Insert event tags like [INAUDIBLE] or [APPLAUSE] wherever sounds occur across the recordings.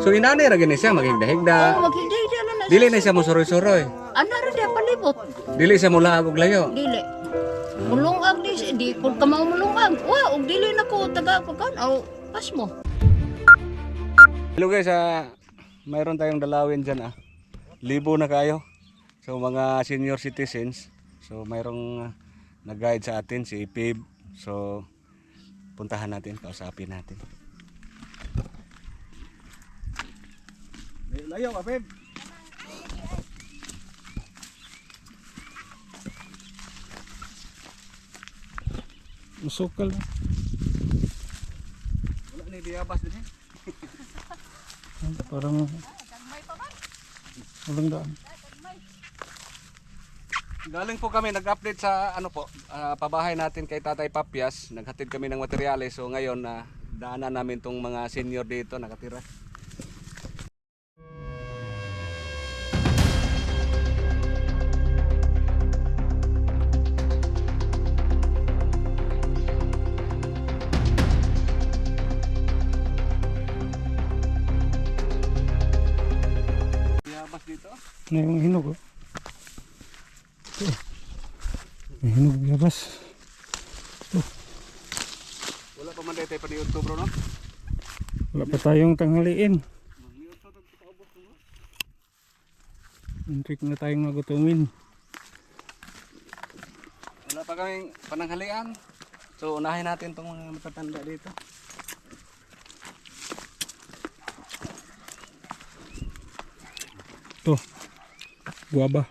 So inani ra gini siya maghigda-higda. Oh, maghigda-higda na na. Dili na siya mo suroy-suroy. Ana ra dia palibot. Dili siya mula og layo. Dili. Mulungag di di kung ka mao mulungag. Wa og dili na ko taga ko kan aw pas mo. Hello guys, ah, mayroon tayong dalawin dyan ah. Libo na kayo. So mga senior citizens. So mayroong ah, nag-guide sa atin si Pib. So puntahan natin, kausapin natin. Layo ka, Pib. Masukal. Wala ni diabas din eh. [LAUGHS] Parang walang daan. Galing po kami nag-update sa ano po, ah, pabahay natin kay Tatay Papyas. Naghatid kami ng materyales. So ngayon na daanan namin tong mga senior dito nakatira. Na yung hinog. Oh. Ito. May hinog biyabas. Wala pa man dito pa ni Oktubre no? Wala pa tayong tanghaliin. Muntik na tayong nagutumin. Wala pa kaming pananghalian. So unahin natin tong mga matatanda dito. Ito. Guaba.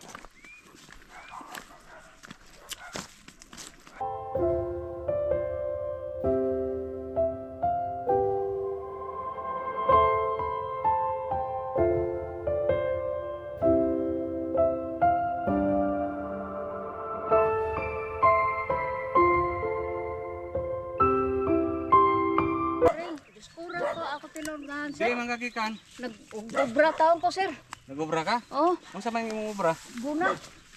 Diskura ko ako tinurnahan Sige sir. mga kakikan. Nag-ubra taon ko sir. Nagubra ka? Oh, Kung sa mga imong ubra? guna.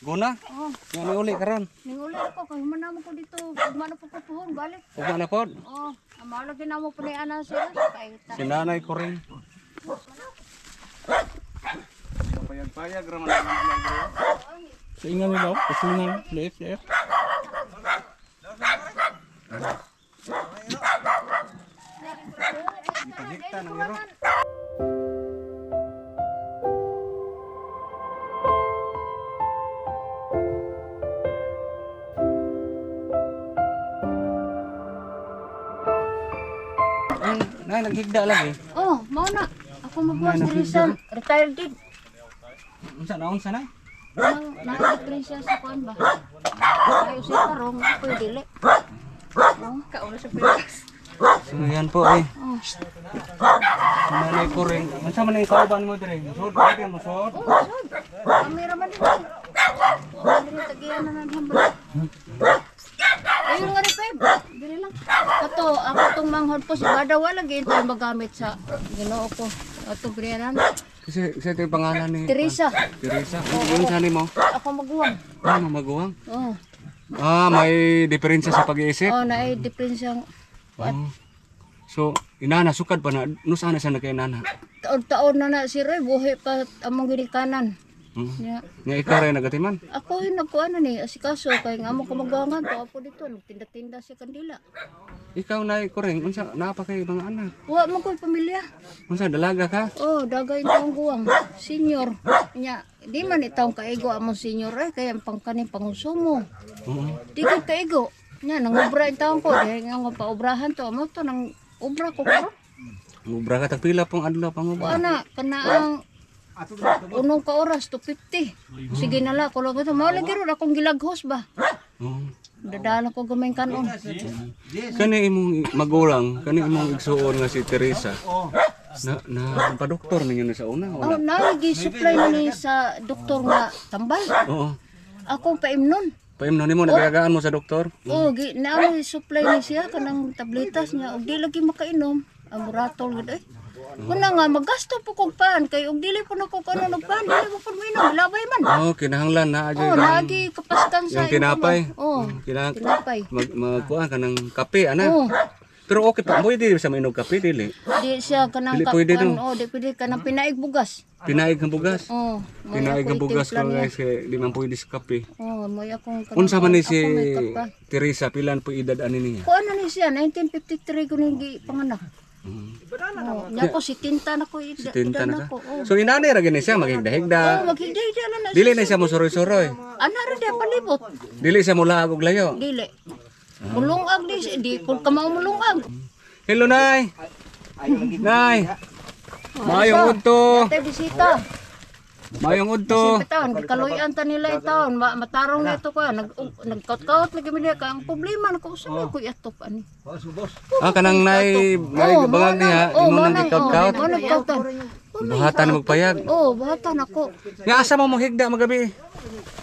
Guna? Oh, Nga uli karon. ninguli ako kay manamo ko dito. Gumano po ko puhon balik. Ugma na pod. Oh, amalagi na mo pa ni ana sir. Kay ta. Si nanay ko rin. Payag-payag raman ang bro. Sa ingan nila. oh. Kasi nga. Liit. Liit. Ipagikta ng iro. Ay, nay, naghigda lagi. Oh, mao na. Ako diri sa retired did. Unsa na unsa nay? Nang na-depresya sa kuan ba? Ayo si tarong ako dili. Oh, kauna sa pilas. So yan po eh. Oh, nanay ko rin. Unsa man ang kauban mo dire? Musod pa din, musod. oh, sud. Kamera man dito. Oh, dili tagiyan na nang hambal. Ayun nga rin, Peb. Dili lang. Kato, ako itong manghod po si Bada, wala gayun tayo magamit sa ginoo ko. Ato, Brianan. Kasi kasi ito yung pangalan ni Teresa, Teresa. Ano sa mo? ako maguwang. Ah, mamaguwang. Oh, Ah, may diferensya sa pag-iisip. oh na depresya. Oh. So, inana sukad pa na no sana sa kay nana. Taon-taon na na si Roy, buhi pa among ginikanan. Hmm. Nya, Nga ikaw rin nagatiman. ako yung nagkuano ni, asikaso, kay nga mo kamaguwangan to, ako dito, nagtinda-tinda si Kandila. Ikaw na ko rin unsa napa kay mga anak. Wa mo ko'y pamilya. Unsa dalaga ka? Oh, dagay taong guwang. Senior. Nya, di man itawang kaigo among senior eh, kaya ang pangkaning pangusumo. Oo. Di ko kaigo. Nya, nang ubra itawang ko, dahil nga nga paubrahan to, amo to, nang ubra ko ko. Mubra ka tagpila pong adlaw pang Wa na, kanaang unong ka oras, 250. Sige na la, kulo ko to. Maulang giro, akong gilaghos ba? Oo. Dadala ko gamay kanon. Kani imong magulang, kani imong igsuon nga si Teresa. Na na pa-doktor ninyo na sa una Oh, wala. naigi supply ni sa doktor nga tambal. Oo. Akong paimnon. Paimno nimo nagagaan mo sa doktor? Oh, gi naami supply ni siya kanang tabletas niya ug di lagi makainom. Ang buratol gud eh. Kuna nga magasto po kog pan kay ug dili po nako kano nag pan dili mo pud minom labay man. Oo, kinahanglan na Oh, adyo naagi kapaskan sa yung tinapay. Oh, Kinahang tinapay. mag magkuan ka ng kape ana. Oh, Pero okay pa, pwede sa mainog kape, dili. Di siya kanang Dili pwede no? oh, di pwede kanang pinaig bugas. Pinaig ng bugas. Oh, Pinaig ng bugas ko guys, kaya di man pwede sa kape. Oh, may akong kanang Unsa man ni si. Teresa, pilan po edad ani niya? Kuan na ni siya 1953 ko ning panganak. Mm. Oh, nya ko si tinta na ko ida. Tinta na ka. ko. Oh. So inani ra gani siya maghigda-higda. Oh, maghigday na na. Dili na siya mo suroy-suroy. Ana ra dia palibot. Dili siya mula og layo. Dili. Mulungag di di kung kamao mulungag. Hello nay. Nay. Mayong udto. Tay bisita. Mayong udto. Kasi taon, kaluyan ta nila itaon, ma matarong na ito ko, nag nagkaut-kaut lagi mi ka ang problema na ko sa ko iatop ani. Ah kanang nay nay Oh, bangag niya imo nang gikaut-kaut. Oh, nagkautan. Buhatan mo payag. Oh, bahatan ako. Nga asa mo mohigda magabi?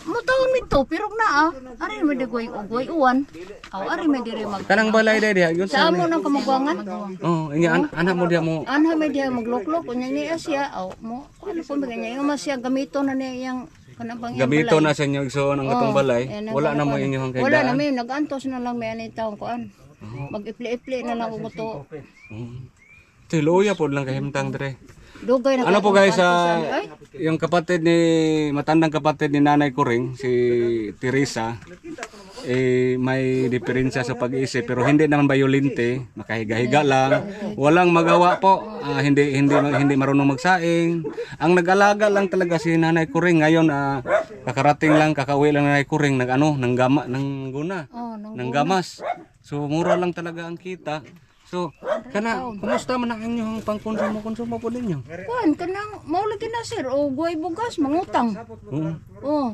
Mutaon mi to, pero na ah. Ari mi digoy ugoy uwan. Aw, ari mi dire mag Kanang balay day diha gyud Sa amo nang kamugwangan. Oh, inya an anak mo diha mo. Anha mi diha magloklok unya niya siya. Aw, mo ano po mga niya, yung siya gamito na niya yang kanang pang Gamito na sa inyo igsoon ang atong balay. Yan ang Wala na mo kuan. inyong Wala na may nagantos na lang may ani taong kuan. Mag-ipli-ipli na lang ko to. Ti luya pod lang kahimtang dire. Dugay na Ano po guys, sa sa yung kapatid ni matandang kapatid ni Nanay Kuring, si Teresa, eh may diferensya sa pag-iisip pero hindi naman violente, makahiga-higa lang, walang magawa po, ah, hindi hindi hindi marunong magsaing. Ang nag-alaga lang talaga si Nanay Kuring ngayon ah, kakarating lang, kakauwi lang Nanay Kuring nag ano, nang gama, nang guna, Oh, nang nang gamas. So mura lang talaga ang kita. So, kana, kumusta man ang inyong pangkonsumo-konsumo po ninyo? kuan kanang mao lagi na sir o guay bugas mangutang. Oo. Oh,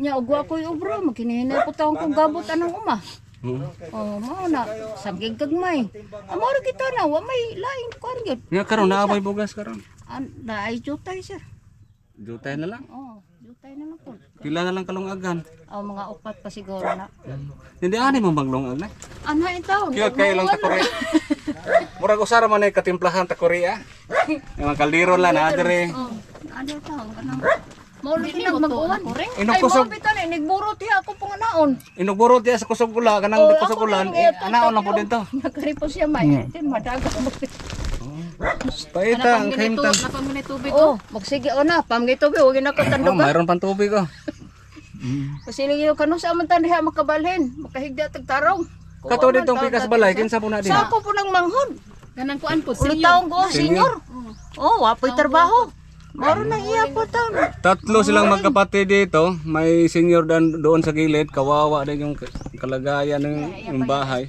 nya ugwa ko yung obra makinihinay ko taong kong gabot anang uma. Oo. Oh, mao na sagig kagmay. Amo ra kita na wa may lain kuan gyud. Nga karon naabay bugas karon. An naay jutay sir. Jutay na lang. Oh, jutay na lang po. Pila na lang kalungagan. Oh, mga upat pa siguro na. Hindi ani mo maglungag na. Ano yung taon? Kiyot kayo lang ta Korea. [LAUGHS] Murag usara man ay katimplahan ta Korea. Yung mga kaldero lang na dire. Oh, ano taon? Kanang Mao lagi nagmaguan. Inog Ay, kusog. mo bitan eh, nigburot hiya ako pang naon. Inugburo diya sa kusog ula kanang Oh, kusog ulan. lang, Eh, eh, anaon lang po dito. [LAUGHS] Nagkari po siya may. Din madaga mo. Paita ang kahimtang. Oh, magsige o na, pamgay tubig, huwag na ko Oh, mayroon pang tubig oh. [LAUGHS] Kasi lagi yung kanong sa aman diha makabalhin, makahigda tagtarong. Kato ditong pikas balay kinsa po na din. Sa ako po ng manghod. Ganang kuan po, Ulit taong ko, senior. Oh, wapoy trabaho. Maro na iya po taon. Tatlo silang magkapatid dito. May senior dan doon sa gilid. Kawawa din yung kalagayan ng, ng bahay.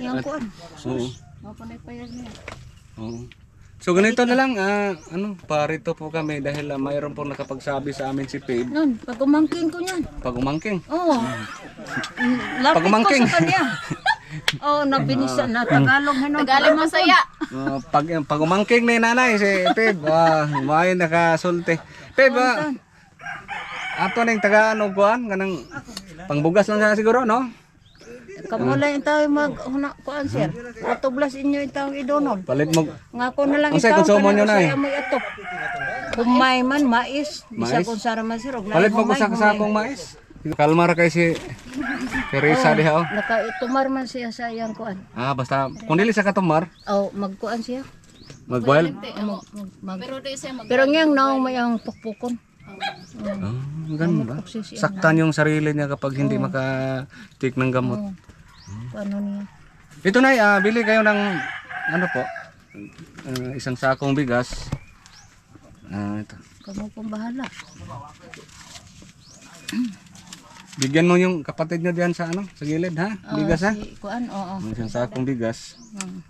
Iyang kuan. Oo. Mapanay pa yan niya. Oo. So ganito na lang, ah, ano, parito po kami dahil ah, mayroon po nakapagsabi sa amin si Pabe Nun, pag umangkin ko niyan. pag umangking. Oo. Mm, Lapit Pag umangking. ko sa kanya. [LAUGHS] Oo, oh, nabinisa na Tagalog. Ano, Tagalog masaya. Ah, pag, pag umangking na yung nanay si Pabe, ah, may nakasulti. Pabe, ah, ato na yung taga ano kuan, kanang pangbugas lang siya siguro, no? Kamula yung tao mag, huna, kuan sir. Matublas inyo yung tao idonol. Palit mo, Nga ko na lang Ang sa'yo, itaw, konsumo nyo na eh. amoy atop. Humay man, mais. Bisa Mais? kung sara man sir. og palit ko humay, sa kasakong mais. Kalmar kay si Teresa diha oh. Nakaitumar man siya sa iyang kuan. Ah, basta kung dili sa katumar, Oh, magkuan siya. mag-wild. Mag, mag, mag, Pero di siya mag pero ngayang naong may ang pukpukon. Ah, ganun ba? Saktan yung sarili niya kapag hindi maka-take ng gamot. Ano niya? Ito na, ah, bili kayo ng ano po? ah, isang sakong bigas. Ah, ito. Kamu pong bahala. Bigyan mo yung kapatid niyo diyan sa ano, sa gilid ha? Bigas ha? Si kuan, oo. Isang sakong bigas. Mm.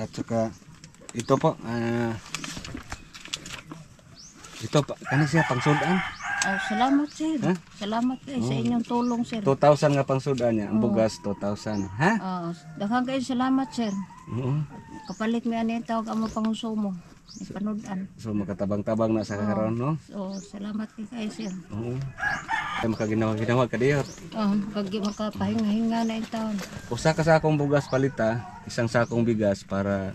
At saka ito po, ah ito pa, kani siya pangsudan. Oh, salamat sir. Ha? Salamat kayo sa inyong tulong sir. 2,000 nga pangsudan niya, ang bugas 2,000. Ha? Oh, daghang kayo salamat sir. Oo. Kapalit mi ani tawag amo pangusumo. Ipanudan. So makatabang-tabang na sa kakaroon, no? So, salamat kay kayo sir. Oo. Ay makaginawa-ginawa ka diyo. Oh, kagi makapahinga-hinga na yung taon. Usa ka sakong bugas palita, isang sakong bigas para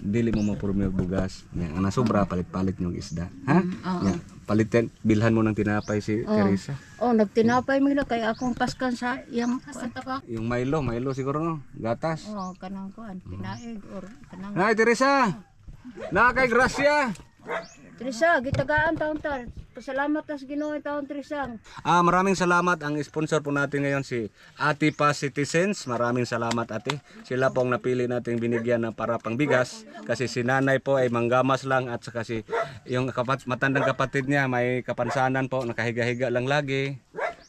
dili mo mapurmi og bugas. Nya ana sobra palit-palit yung isda. Ha? oo. Nya palitin bilhan mo ng tinapay si Oh. Teresa. Oh, nagtinapay mi kay akong paskan sa iyang Yung Milo, Milo siguro no, gatas. Oh, kanang kuan, pinaig or kanang Nay Teresa. Na kay Gracia. Trisa, gitagaan taon ta. Pasalamat tas Ginoo taon Trisa. Ah, maraming salamat ang sponsor po natin ngayon si Ati Pa Citizens. Maraming salamat ate. Sila po ang napili nating binigyan ng para pangbigas kasi si nanay po ay manggamas lang at saka si yung kapat, matandang kapatid niya may kapansanan po nakahiga-higa lang lagi.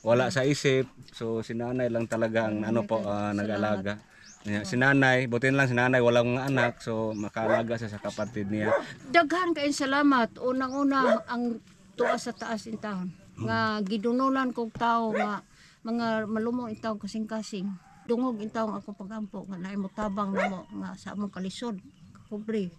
Wala sa isip. So si nanay lang talaga ang ano po ah, nag-alaga. Kaya Si nanay, butin lang si nanay walang anak so makaalaga siya sa kapatid niya. Daghan kay salamat. Unang-una ang tuwa sa taas in taon. Nga gidunulan kog tao nga mga malumong in taon kasing-kasing. Dungog in taon ako pagampo nga naay mo tabang namo nga sa among kalisod. Kubre.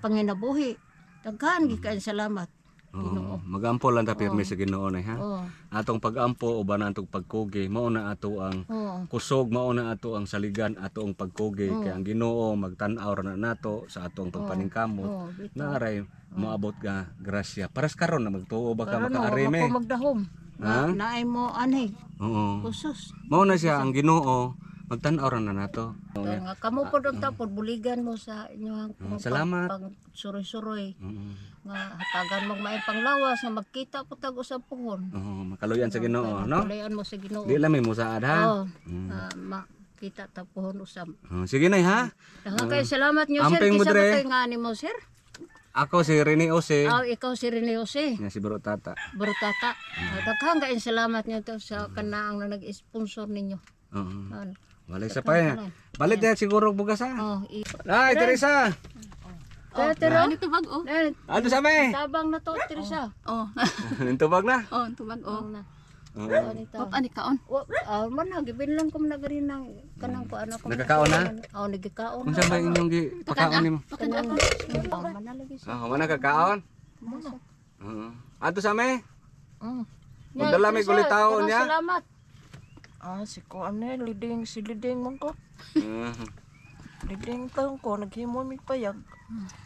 Panginabuhi. Daghan gi kay salamat. Oo, magampo lang ta pirmi sa Ginoo nay ha. Oh. Atong pagampo uban na atong pagkugi mao na ato ang Oh. kusog mao na ato ang saligan ato ang pagkugi kay ang Ginoo magtan-aw ra na nato sa atong pagpaningkamot Oh, bitaw. naaray moabot ka grasya paras karon na magtuo ba ka makaarime ako magdahom. Ha? Na, naay mo anay. oo Kusus. mao na siya ang Ginoo magtan-aw ra na nato Oo. Kaya nga kamo po doon tapod buligan mo sa inyo Mm, salamat. pag suroy-suroy Oo. nga hatagan mo maay panglawas nga magkita po tag usab puhon. Oo, makaluyan sa Ginoo no Palayan mo sa Ginoo. di lang may musaad ha Oh, ah, makita ta puhon usab. Oo, sige nay ha Daghang kay salamat niyo sir Amping mo, kisa ba Dre. kay nga ni mo sir? ako si Rene Ose Aw ikaw si Rene Jose. nga si Bro Tata Brutata. Ah, Daghang kay salamat niyo to sa kanaang na nag-sponsor ninyo. Oo. Ano? Wala isa pa eh. Balit yan siguro bugas ha. Oh, i- Ay, Teresa! Kaya tiro. Ano tubag oh? Ano sa me? Tabang na to, Teresa. [LAUGHS] Oh. [LAUGHS] Tubag na. oh, tubag oh. na. Oo. Anita. Pop ani kaon. Wa, ah, man na, gibin lang ko na garin ng kanang ko ano ko. Nagkakaon na? Oo, nagkakaon. Kung saan ba inyong gi pakaon nimo? Kanang, man na lagi siya. Ah, mana kakaon? Oo. Ato sa me? Mm. Magdala may Teresa, gulitaon niya. Salamat. Ah, si ko ane, liding, si liding man ko. Mhm. Liding taon ko, naghimo mi payag.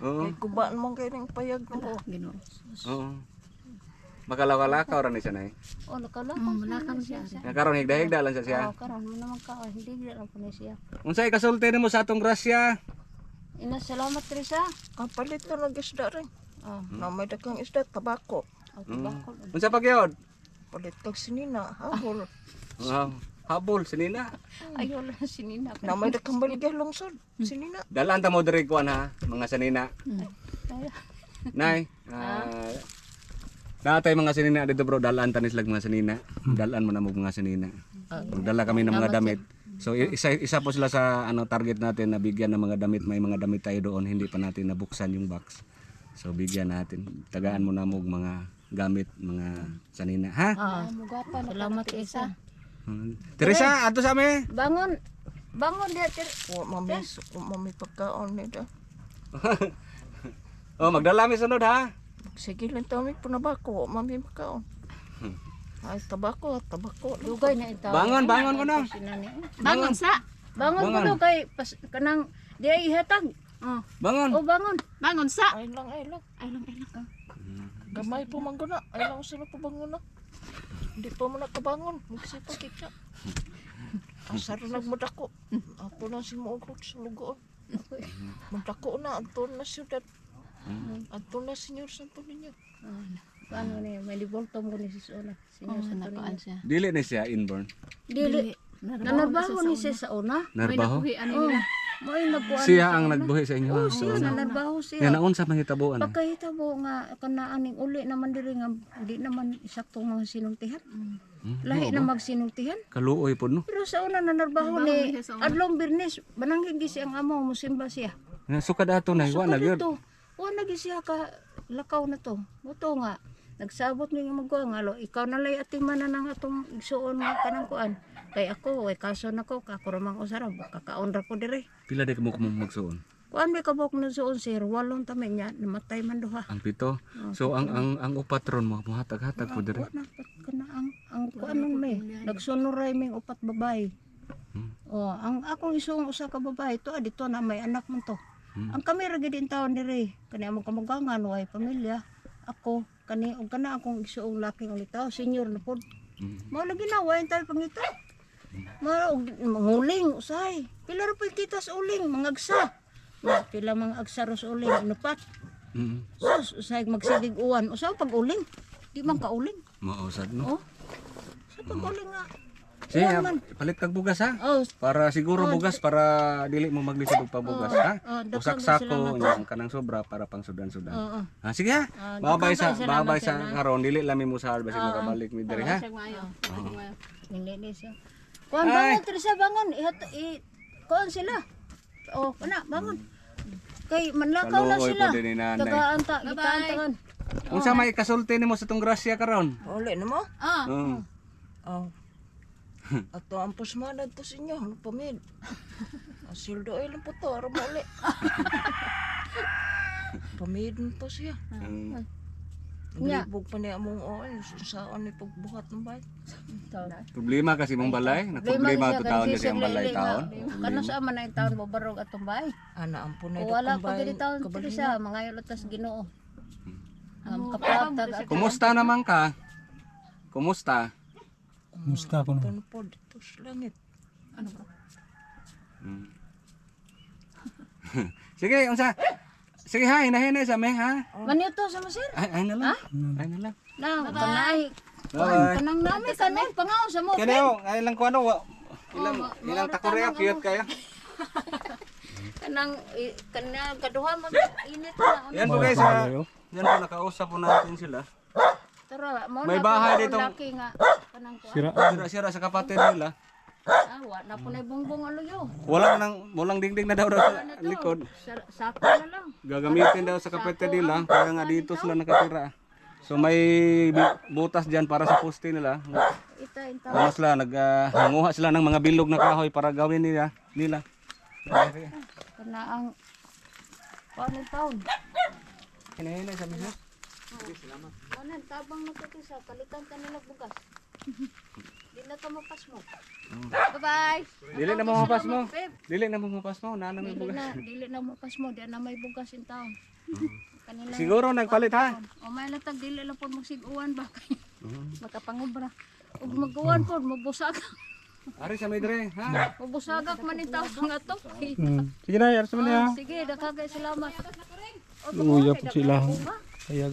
Oo. Kay kubaan man kayo ng payag ko. Ginoo. Oo. Makalakaw ra ni siya nay. Oh, nakalakon. Mm, malakang siya. Nga karon higda-higda lang sa siya. Oh, karon mo naman ka, oh, hindi lang po ni siya. Unsay kasulti nimo sa atong grasya? Ina, salamat Teresa. Ah, palit ka ng isda rin. Oh, Na may dagang isda, tabako. oh tubakol. Unsa pa gyud? Palit kag sinina, habol. [LAUGHS] Wow. Habol sinina. Ayaw lang sinina. Na may dagang baligya lungsod, sinina. Dalan ta mo diri kuan ha, mga sanina. Nay, ah, natay mga sanina dito bro, dalaan tanis lag mga sanina. Dalaan mo na mo mga sanina. Magdala kami ng mga damit. So isa isa po sila sa ano target natin na bigyan ng mga damit, may mga damit tayo doon, hindi pa natin nabuksan yung box. So bigyan natin. Tagaan mo na mo mga gamit, mga sanina, ha? Ah, salamat Teresa. Hmm. Teresa, ato sa amin. Bangon. Bangon dia Ter. Wa mami, wa mami pagkaon nila. [LAUGHS] Oh, magdala mi sunod ha. Sige lang taon mi punabako, wa mami pagkaon. Ay, tabako, tabako. Dugay na itaw. Bangon, bangon ko na. Bangon sa. Bangon ko kay pas, kanang di ay ihatag. Oh, Bangon. oh bangon. Bangon sa. Ay lang, ay lang. Ay lang, ay lang. Gamay po man guna. Ay lang sila pa bangon na. Hindi pa mo nakabangon. Magsipag kita. Asar nagmadako. Ato na si Moogrot sa lugoon. Madako na. Ato na siyudad. Ato na Senyor Santo Niño. Paano ni may dibolto mo ni sis una. Sinyo sa siya. Dili ni siya inborn. Dili. Nanarbaho ni sis sa una. Narbaho. Oh, nila? Mo ay nagkuan. Siya ang nagbuhi sa inyo. Oh, So, siya nanarbaho siya. yan naon sa mahitabuan. Pagkahita mo nga kanaan ning uli naman diri nga di naman saktong mga sinultihan. Hmm, Lahi na magsinultihan. Kaluoy po no. Pero sa una nanarbaho ni Adlong Birnes, bananggig si ang amo musimba siya. Nga, Sukad ato na, wa na gyud. Wa na siya ka lakaw na to. Buto nga nagsabot ni nga magwa nga lo ikaw na lay atiman na nang atong igsuon nga kanang kuan. Kay ako way kaso nako ka ako ramang usarab kakaon ra ko dire. Pila day kamo kamo magsuon? Kuan may kabok na suon sir walong tami niya namatay man duha. Ang pito. So ang ang ang upatron mo muhatag-hatag po dire. Na kana ang ang kuan nun may nagsunuray may upat babae. Hmm. Oh, ang akong isuong usa ka babae to adito na may anak man to. Ang kami ra gid taon diri. Kani among kamugangan way pamilya. Ako kani og kana akong igsuong laking ulitaw, senior na pod. Mm. Mao lagi na way tayo pangita. Mao og manguling usay. Pila ra po'y kita sa uling mangagsa. Na pila mga agsa ro sa uling inupat. Mm. Sus usay magsigig uwan. Usaw pag uling. Di man ka uling. Mausad no. Oh. Sa pag uling nga. Sige, man. palit kag bugas ha. Oh, Para siguro bugas para dili mo maglisod og pabugas ha. oh, daghang Usak sako salamat. yang kanang sobra para pang sudan-sudan. oo. Ah, sige ha. Ah, babay sa salamat babay sa ha. karon dili lami mo sa basi makabalik mi diri ha. Nilinis siya. Kuan bangon Teresa bangon. Ihat i kuan sila. Oh, kana bangon. Kay manlakaw na Kaluoy sila. po din ni nanay. Tagaanta, gitaantagan. Unsa may kasulti nimo sa tong grasya karon? Uli na mo? Ah. Mm. Oh. Ato ang pusmanad to sa inyo. Ano pa min? [LAUGHS] Asildo ay lang po to. Ara mo uli. [LAUGHS] Pamidin to siya. Mm. Naglibog pa niya among oil. Saan ni pagbuhat ng bay? Problema kasi mong balay, na problema to taon kasi ang balay taon. Kano sa man ang taon mo barog atong bay? Ana ang punay O wala pa gid taon Teresa, mga utas Ginoo. Am kapatag at Kumusta naman ka? Kumusta? Musta ko na. Ano po dito sa langit? Mm. Sige, unsa? Sige ha, hinahinay sa me ha. Manito sa mo sir. Ay, ay na lang. Ay na lang. Nang kanay. Kanang nami kanon pangaw sa mo. Kaya oh, ay lang ko ano, wa- ilang ilang takorea cute kaya. [LAUGHS] Kanang kanang kaduha mo init na. Yan po guys, ha. Yan po nakausap po natin sila. Tara, mo May na bahay po ditong- laki nga kanang kuan. Sira. Sira-sira sa kapatid nila. Ah, wa na po na bungbong aluyo. Wala nang walang dingding na daw daw sa likod. Sa sako na lang. Gagamitin daw sa kapatid nila kaya nga dito sila nakatira. So may bi- butas diyan para sa poste nila. Ita inta. Ano sila naghanguha sila ng mga bilog na kahoy para gawin nila nila. Kana ang kuan ni taon. Hinahinay sa mga. Kanan tabang na to sa palitan ta nila bugas. Di na to mapas mo. Bye-bye. Dili na mo mapas mo. Dili na mo mapas mo. Nanang may Dili bugas. na, dili na mapas mo, di na may bugas in taon. Kanila Siguro nagpalit ha. O may latag dili lang po magsig-uwan ba kay makapangubra. Ug mag-uwan po, mabusag. Ari sa midre ha. Mabusagak man in taon nga to. Hmm. Sige na, yar sa man ya. Sige, dakagay salamat. Uya po sila. Ayag.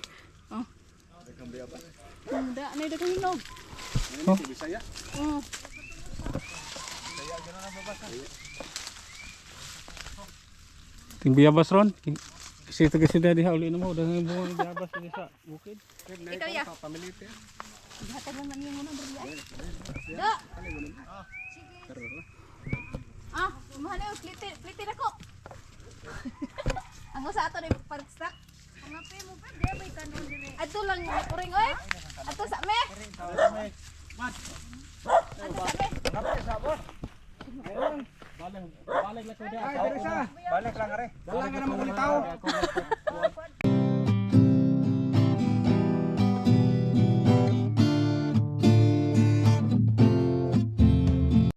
Oh. Hindi, ano yung hinog? Oh. Oh. Ting biyabas ron. Kasi taga sida diha uli na mo daghang bunga biyabas di sa bukid. Ikaw ya. Pamilite. Hatag naman yung ano bari. Da. Ah, mahal yun. Pliti, pliti na ko. [LAUGHS] Ang usa ato na yung parkstock. Mga pe mo pa, di may kanon dire. Ato lang yung kuring oy. Ato sa me. Ay, diri sa. Balik lang are. Dala nga na mo ulitaw.